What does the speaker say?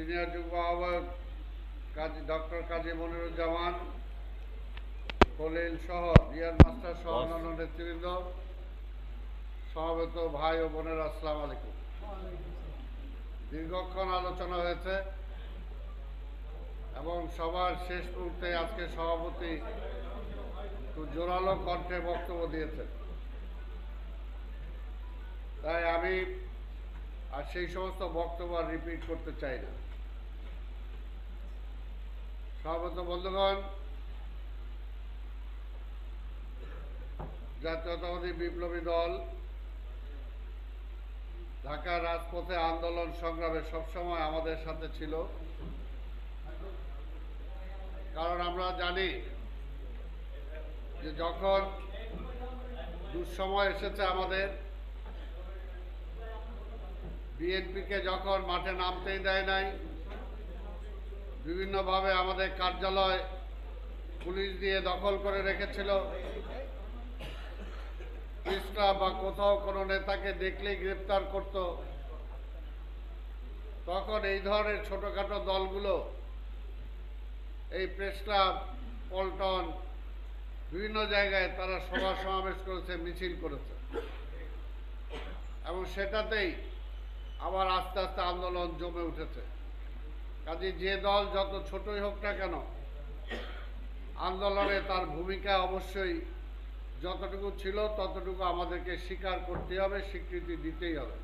Senior যুগ্ম আহ্বায়ক Kazi doctor Kazi Moniruzzaman Khalil সহ রিয়ান মাস্টার সহ। অন্যান্য নেতৃবৃন্দ সমবেত ভাই ও বোনেরা আসসালাম আলাইকুম দীর্ঘক্ষণ আলোচনা হয়েছে এবং সবার শেষ মুহূর্তে আজকে সভাপতি জোরালো কণ্ঠে বক্তব্য দিয়েছেন তাই আমি আর সেই সমস্ত বক্তব্য আর রিপিট করতে চাই না। সর্বত বন্ধুগণ জাতীয়তাবাদী বিপ্লবী দল ঢাকার রাজপথে আন্দোলন সংগ্রামে সবসময় আমাদের সাথে ছিল। কারণ আমরা জানি যে যখন দুঃসময় এসেছে আমাদের বিএনপিকে যখন মাঠে নামতেই দেয় নাই, বিভিন্নভাবে আমাদের কার্যালয় পুলিশ দিয়ে দখল করে রেখেছিল। প্রেস বা কোথাও কোনো নেতাকে দেখলেই গ্রেপ্তার করত। তখন এই ধরনের ছোটোখাটো দলগুলো, এই প্রেস ক্লাব, পল্টন, বিভিন্ন জায়গায় তারা সভা সমাবেশ করেছে, মিছিল করেছে। এবং সেটাতেই আবার আস্তে আস্তে আন্দোলন জমে উঠেছে। কাজে যে দল যত ছোটই হোক না কেন, আন্দোলনে তার ভূমিকা অবশ্যই যতটুকু ছিল ততটুকু আমাদেরকে স্বীকার করতে হবে, স্বীকৃতি দিতেই হবে।